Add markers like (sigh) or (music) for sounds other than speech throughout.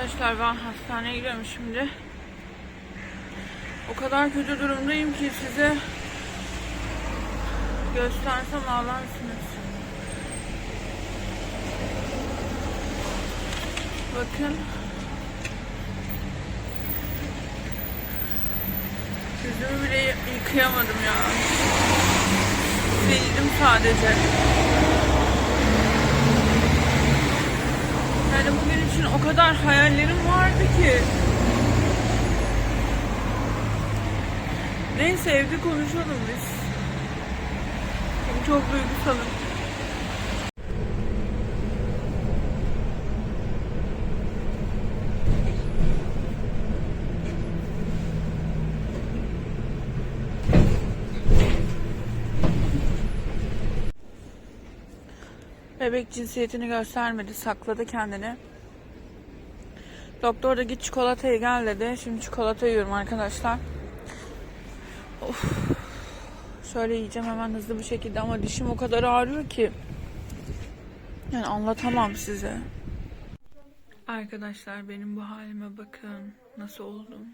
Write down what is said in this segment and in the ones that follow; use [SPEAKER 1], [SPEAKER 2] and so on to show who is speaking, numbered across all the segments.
[SPEAKER 1] Arkadaşlar ben hastaneye gidiyorum şimdi. O kadar kötü durumdayım ki size göstersem ağlarsınız. Bakın. Yüzümü bile yıkayamadım ya. Sildim sadece. Yani bugün için o kadar hayallerim vardı ki. Neyse evde konuşalım biz. Çok duygusalım. Bebek cinsiyetini göstermedi, sakladı kendini. Doktor da git çikolatayı gel dedi. Şimdi çikolata yiyorum arkadaşlar. Of. Şöyle yiyeceğim hemen hızlı bir şekilde ama dişim o kadar ağrıyor ki. Yani anlatamam size. Arkadaşlar benim bu halime bakın. Nasıl oldum.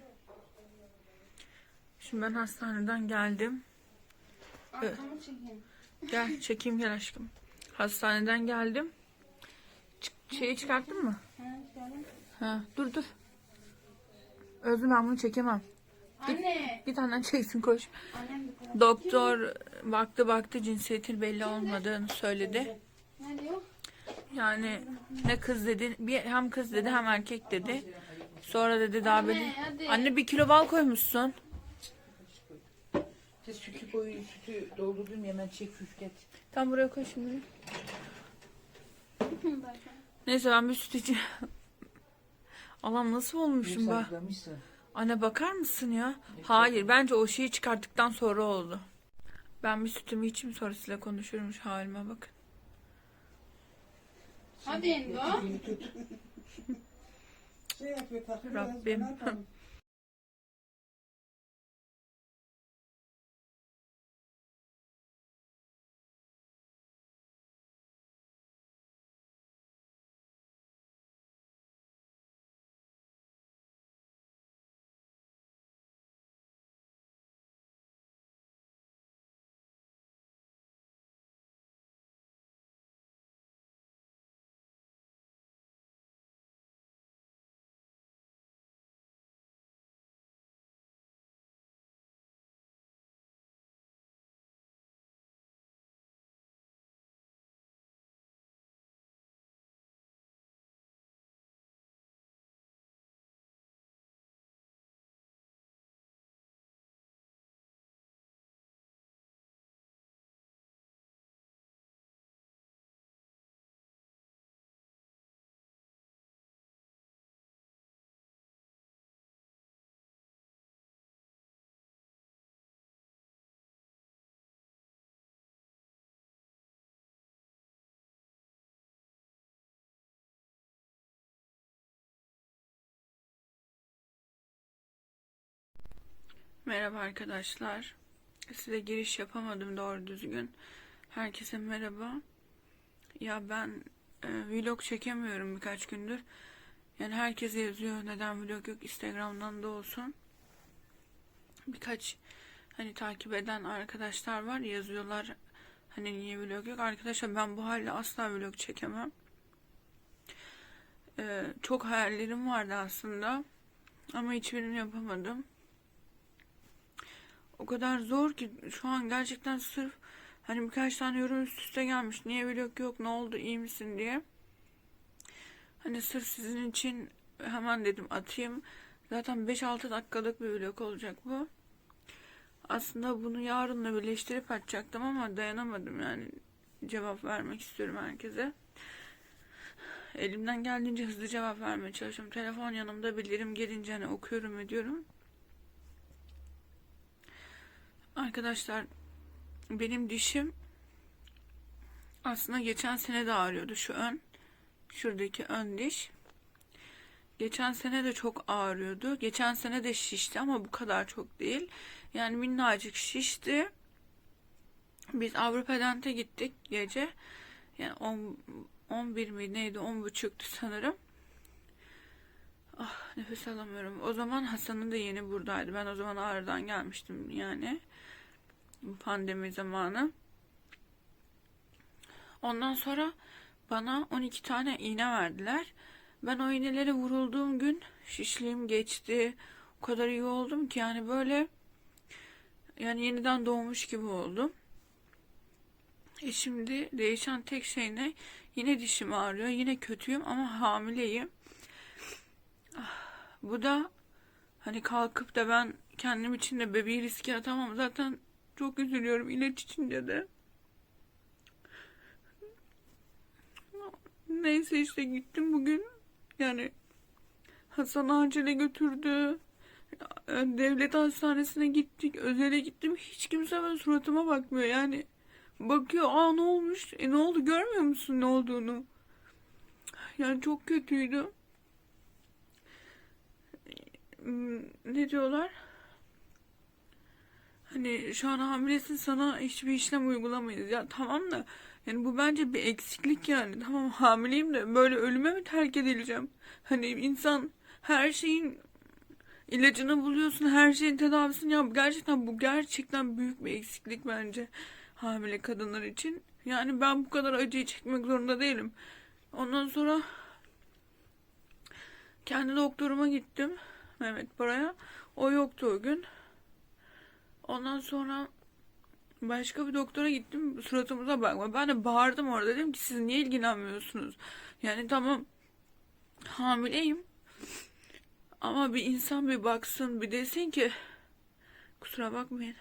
[SPEAKER 1] Şimdi ben hastaneden geldim. Evet. Gel çekeyim gel aşkım. Hastaneden geldim. Ç- şeyi çıkarttın mı? Ha, dur dur. Özlem ben bunu çekemem.
[SPEAKER 2] Anne.
[SPEAKER 1] Bir tane çeksin koş. Doktor baktı baktı cinsiyetin belli olmadığını söyledi. Yani ne kız dedi, bir hem kız dedi hem erkek dedi. Sonra dedi daha belli. Anne bir kilo bal koymuşsun.
[SPEAKER 3] Siz sütü koyu, sütü doldurdum hemen çek füsket.
[SPEAKER 1] Tam buraya koy şimdi. Neyse ben bir süt içeyim. Allah'ım nasıl olmuşum ben?
[SPEAKER 3] Saklamışsın.
[SPEAKER 1] Anne bakar mısın ya? Hayır bence o şeyi çıkarttıktan sonra oldu. Ben bir sütümü içeyim sonra sizinle konuşurum şu halime bakın.
[SPEAKER 2] Hadi Endo.
[SPEAKER 4] Şey yapıyor, takıyor,
[SPEAKER 1] Rabbim. Merhaba arkadaşlar. Size giriş yapamadım doğru düzgün. Herkese merhaba. Ya ben e, vlog çekemiyorum birkaç gündür. Yani herkes yazıyor neden vlog yok Instagram'dan da olsun. Birkaç hani takip eden arkadaşlar var yazıyorlar hani niye vlog yok. Arkadaşlar ben bu halde asla vlog çekemem. E, çok hayallerim vardı aslında. Ama hiçbirini yapamadım. O kadar zor ki şu an gerçekten sırf hani birkaç tane yorum üst üste gelmiş. Niye vlog yok ne oldu iyi misin diye. Hani sırf sizin için hemen dedim atayım. Zaten 5-6 dakikalık bir vlog olacak bu. Aslında bunu yarınla birleştirip atacaktım ama dayanamadım yani. Cevap vermek istiyorum herkese. Elimden geldiğince hızlı cevap vermeye çalışıyorum. Telefon yanımda bildirim gelince hani okuyorum ediyorum. Arkadaşlar benim dişim aslında geçen sene de ağrıyordu şu ön. Şuradaki ön diş. Geçen sene de çok ağrıyordu. Geçen sene de şişti ama bu kadar çok değil. Yani minnacık şişti. Biz Avrupa Dent'e gittik gece. Yani 10, 11 mi neydi 10 buçuktu sanırım. Ah nefes alamıyorum. O zaman Hasan'ın da yeni buradaydı. Ben o zaman Ağrı'dan gelmiştim yani. Pandemi zamanı. Ondan sonra bana 12 tane iğne verdiler. Ben o iğnelere vurulduğum gün şişliğim geçti. O kadar iyi oldum ki yani böyle yani yeniden doğmuş gibi oldum. E şimdi değişen tek şey ne? Yine dişim ağrıyor. Yine kötüyüm ama hamileyim. Ah, Bu da hani kalkıp da ben kendim için de bebeği riske atamam. Zaten çok üzülüyorum ilaç içince de. Neyse işte gittim bugün. Yani Hasan acile götürdü. Devlet hastanesine gittik. Özele gittim. Hiç kimse benim suratıma bakmıyor. Yani bakıyor. Aa ne olmuş? E ne oldu? Görmüyor musun ne olduğunu? Yani çok kötüydü. Hmm, Ne diyorlar? Hani şu an hamilesin sana hiçbir işlem uygulamayız. Ya tamam da yani bu bence bir eksiklik yani. (laughs) Tamam hamileyim de böyle ölüme mi terk edileceğim? Hani insan her şeyin ilacını buluyorsun, her şeyin tedavisini yap. Gerçekten bu gerçekten büyük bir eksiklik bence hamile kadınlar için. Yani ben bu kadar acıyı çekmek zorunda değilim. Ondan sonra kendi doktoruma gittim. Mehmet Para'ya. O yoktu o gün. Ondan sonra başka bir doktora gittim. Suratımıza bakma. Ben de bağırdım orada. Dedim ki siz niye ilgilenmiyorsunuz? Yani tamam hamileyim. Ama bir insan bir baksın bir desin ki kusura bakmayın.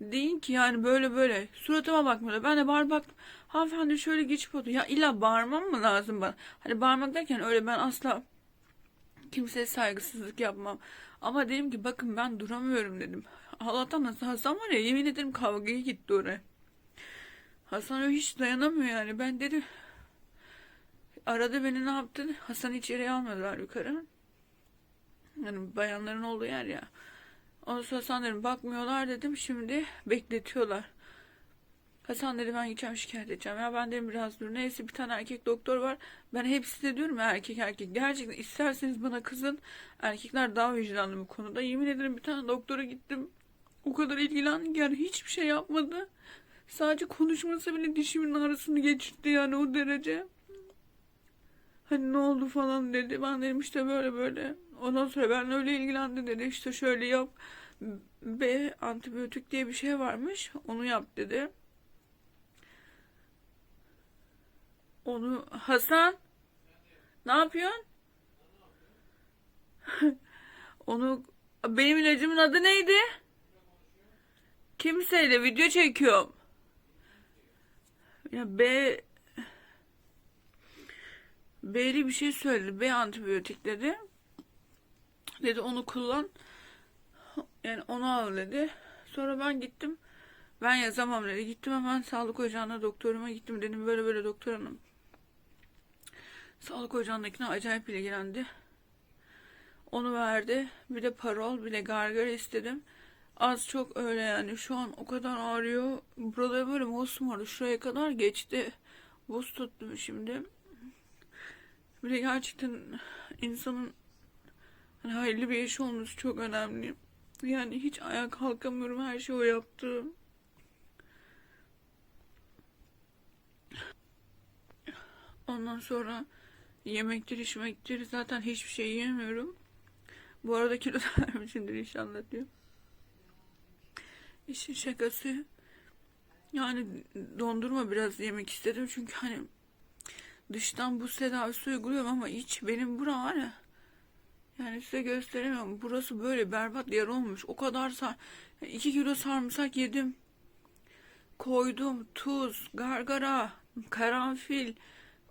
[SPEAKER 1] Deyin ki yani böyle böyle suratıma bakmıyor. Ben de bağır bak hanımefendi şöyle geçip otur. Ya illa bağırmam mı lazım bana? Hani bağırmak derken öyle ben asla kimseye saygısızlık yapmam. Ama dedim ki bakın ben duramıyorum dedim. Allah'tan Hasan, Hasan var ya yemin ederim kavgaya gitti oraya. Hasan öyle hiç dayanamıyor yani. Ben dedim aradı beni ne yaptı? Hasan'ı içeriye almadılar yukarı. Yani bayanların olduğu yer ya. Ondan sonra Hasan dedim bakmıyorlar dedim şimdi bekletiyorlar. Hasan dedi ben gideceğim şikayet edeceğim. Ya ben dedim biraz dur. Neyse bir tane erkek doktor var. Ben hepsine diyorum ya erkek erkek. Gerçekten isterseniz bana kızın. Erkekler daha vicdanlı bu konuda. Yemin ederim bir tane doktora gittim. O kadar ilgilendi ki yani hiçbir şey yapmadı. Sadece konuşması bile dişimin arasını geçirdi yani o derece. Hani ne oldu falan dedi. Ben dedim işte böyle böyle. Ondan sonra ben öyle ilgilendi dedi. İşte şöyle yap. B antibiyotik diye bir şey varmış. Onu yap dedi. Onu Hasan ne yapıyorsun? (laughs) Onu benim ilacımın adı neydi? Kimseyle video çekiyorum. Ya B B'li bir şey söyledi. B antibiyotik dedi. Dedi onu kullan. Yani onu al dedi. Sonra ben gittim. Ben yazamam dedi. Gittim hemen sağlık ocağına doktoruma gittim. Dedim böyle böyle doktor hanım. Sağlık ocağındakine acayip ilgilendi. Onu verdi. Bir de parol, bir de gargara istedim. Az çok öyle yani. Şu an o kadar ağrıyor. Burada böyle mosmor. Şuraya kadar geçti. Buz tuttum şimdi. Bir de gerçekten insanın hani hayırlı bir yaşı olması çok önemli. Yani hiç ayağa kalkamıyorum. Her şey o yaptı. Ondan sonra yemektir, içmektir. Zaten hiçbir şey yiyemiyorum. Bu arada kilo (laughs) vermişimdir inşallah diyor. İşin şakası. Yani dondurma biraz yemek istedim. Çünkü hani dıştan bu tedavisi uyguluyorum ama iç benim bura var ya. Yani size gösteremiyorum. Burası böyle berbat yer olmuş. O kadar sar... 2 kilo sarımsak yedim. Koydum. Tuz, gargara, karanfil.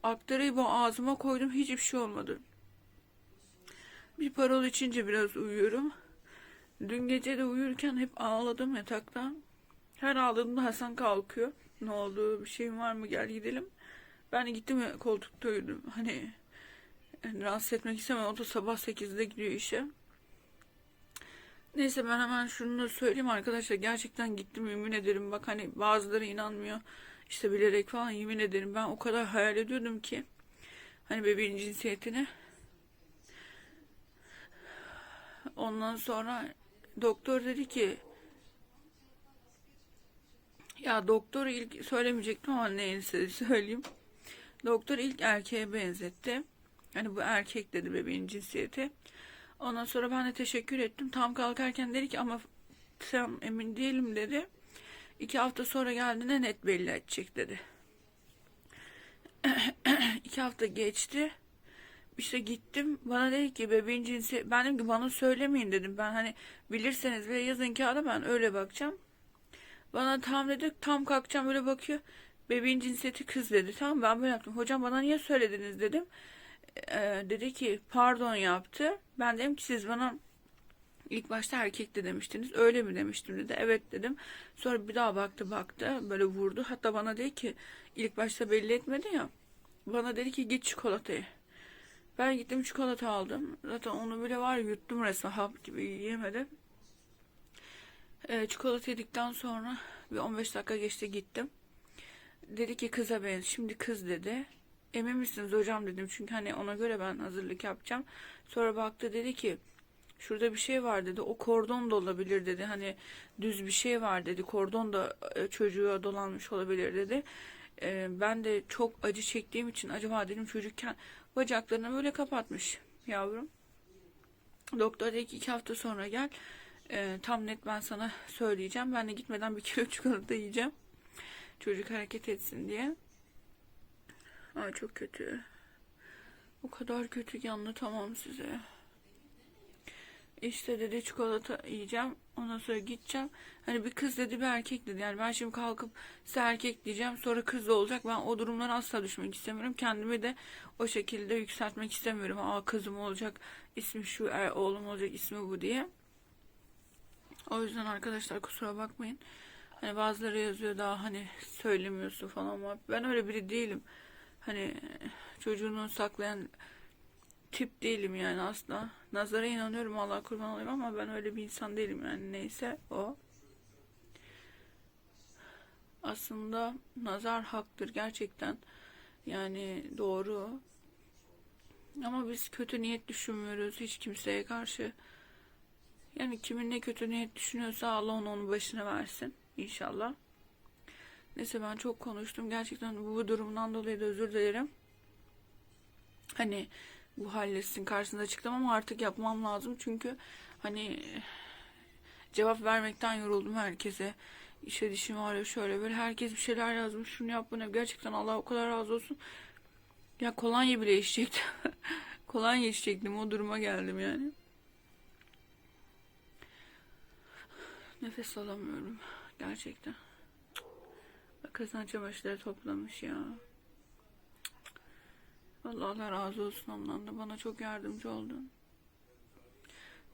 [SPEAKER 1] Aktarayı bu ağzıma koydum. Hiçbir şey olmadı. Bir parol içince biraz uyuyorum. Dün gece de uyurken hep ağladım yatakta. Her ağladığımda Hasan kalkıyor. Ne oldu? Bir şeyin var mı? Gel gidelim. Ben gittim koltukta uyudum. Hani rahatsız etmek istemem. O da sabah 8'de gidiyor işe. Neyse ben hemen şunu da söyleyeyim arkadaşlar. Gerçekten gittim yemin ederim. Bak hani bazıları inanmıyor. İşte bilerek falan yemin ederim. Ben o kadar hayal ediyordum ki. Hani bebeğin cinsiyetini. Ondan sonra doktor dedi ki ya doktor ilk söylemeyecektim ama neyse (laughs) söyleyeyim. Doktor ilk erkeğe benzetti. Hani bu erkek dedi bebeğin cinsiyeti. Ondan sonra ben de teşekkür ettim. Tam kalkarken dedi ki ama tam emin değilim dedi. İki hafta sonra geldiğinde net belli edecek dedi. (clears throat) İki hafta geçti. İşte gittim. Bana dedi ki bebeğin cinsi ben dedim ki bana söylemeyin dedim. Ben hani bilirseniz ve yazın kağıda ben öyle bakacağım. Bana tam dedi tam kalkacağım böyle bakıyor. Bebeğin cinsiyeti kız dedi. Tamam ben böyle yaptım. Hocam bana niye söylediniz dedim. Ee, dedi ki pardon yaptı. Ben dedim ki siz bana ilk başta erkekti demiştiniz. Öyle mi demiştim dedi. Evet dedim. Sonra bir daha baktı baktı. Böyle vurdu. Hatta bana dedi ki ilk başta belli etmedi ya. Bana dedi ki git çikolatayı. Ben gittim çikolata aldım. Zaten onu bile var yuttum resmen hap gibi yiyemedim. Ee, çikolata yedikten sonra bir 15 dakika geçti gittim. Dedi ki kıza ben şimdi kız dedi. Emin misiniz hocam dedim çünkü hani ona göre ben hazırlık yapacağım. Sonra baktı dedi ki şurada bir şey var dedi. O kordon da olabilir dedi. Hani düz bir şey var dedi. Kordon da e, çocuğa dolanmış olabilir dedi. E, ben de çok acı çektiğim için acaba dedim çocukken bacaklarını böyle kapatmış yavrum. Doktor dedi ki iki hafta sonra gel. E, tam net ben sana söyleyeceğim. Ben de gitmeden bir kilo (laughs) çikolata yiyeceğim. Çocuk hareket etsin diye. Ay çok kötü. O kadar kötü ki anlatamam size. İşte dedi çikolata yiyeceğim. Ondan sonra gideceğim. Hani bir kız dedi bir erkek dedi. Yani ben şimdi kalkıp size erkek diyeceğim. Sonra kız da olacak. Ben o durumlara asla düşmek istemiyorum. Kendimi de o şekilde yükseltmek istemiyorum. Aa kızım olacak. ismi şu er, oğlum olacak ismi bu diye. O yüzden arkadaşlar kusura bakmayın. Hani bazıları yazıyor daha hani söylemiyorsun falan ben öyle biri değilim. Hani çocuğunu saklayan tip değilim yani asla. Nazara inanıyorum Allah kurban olayım ama ben öyle bir insan değilim yani neyse o. Aslında nazar haktır gerçekten. Yani doğru. Ama biz kötü niyet düşünmüyoruz hiç kimseye karşı. Yani kimin ne kötü niyet düşünüyorsa Allah onu onun başına versin inşallah. Neyse ben çok konuştum. Gerçekten bu durumdan dolayı da özür dilerim. Hani bu halletsin karşısında çıktım ama artık yapmam lazım. Çünkü hani cevap vermekten yoruldum herkese. İşe dişim ya şöyle böyle herkes bir şeyler yazmış. Şunu yap bunu. Gerçekten Allah o kadar razı olsun. Ya kolonya bile içecektim. (laughs) kolonya içecektim. O duruma geldim yani. Nefes alamıyorum. Gerçekten. Bak Hasan çamaşırları toplamış ya. Allah Allah razı olsun ondan da bana çok yardımcı oldun.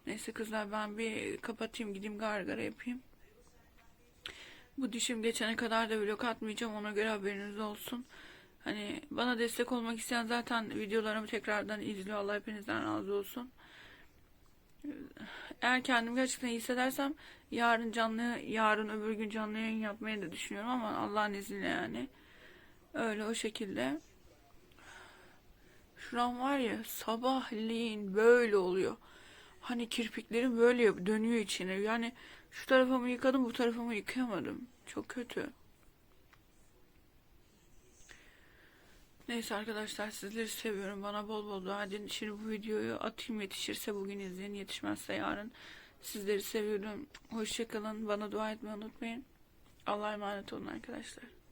[SPEAKER 1] Neyse kızlar ben bir kapatayım gideyim gargara yapayım. Bu dişim geçene kadar da vlog atmayacağım ona göre haberiniz olsun. Hani bana destek olmak isteyen zaten videolarımı tekrardan izliyor. Allah hepinizden razı olsun. Eğer kendimi gerçekten iyi hissedersem yarın canlı, yarın öbür gün canlı yayın yapmayı da düşünüyorum ama Allah'ın izniyle yani. Öyle o şekilde. Şuram var ya sabahleyin böyle oluyor. Hani kirpiklerim böyle dönüyor içine. Yani şu tarafımı yıkadım bu tarafımı yıkayamadım. Çok kötü. Neyse arkadaşlar sizleri seviyorum. Bana bol bol dua edin. Şimdi bu videoyu atayım yetişirse bugün izleyin. Yetişmezse yarın. Sizleri seviyorum. Hoşçakalın. Bana dua etmeyi unutmayın. Allah'a emanet olun arkadaşlar.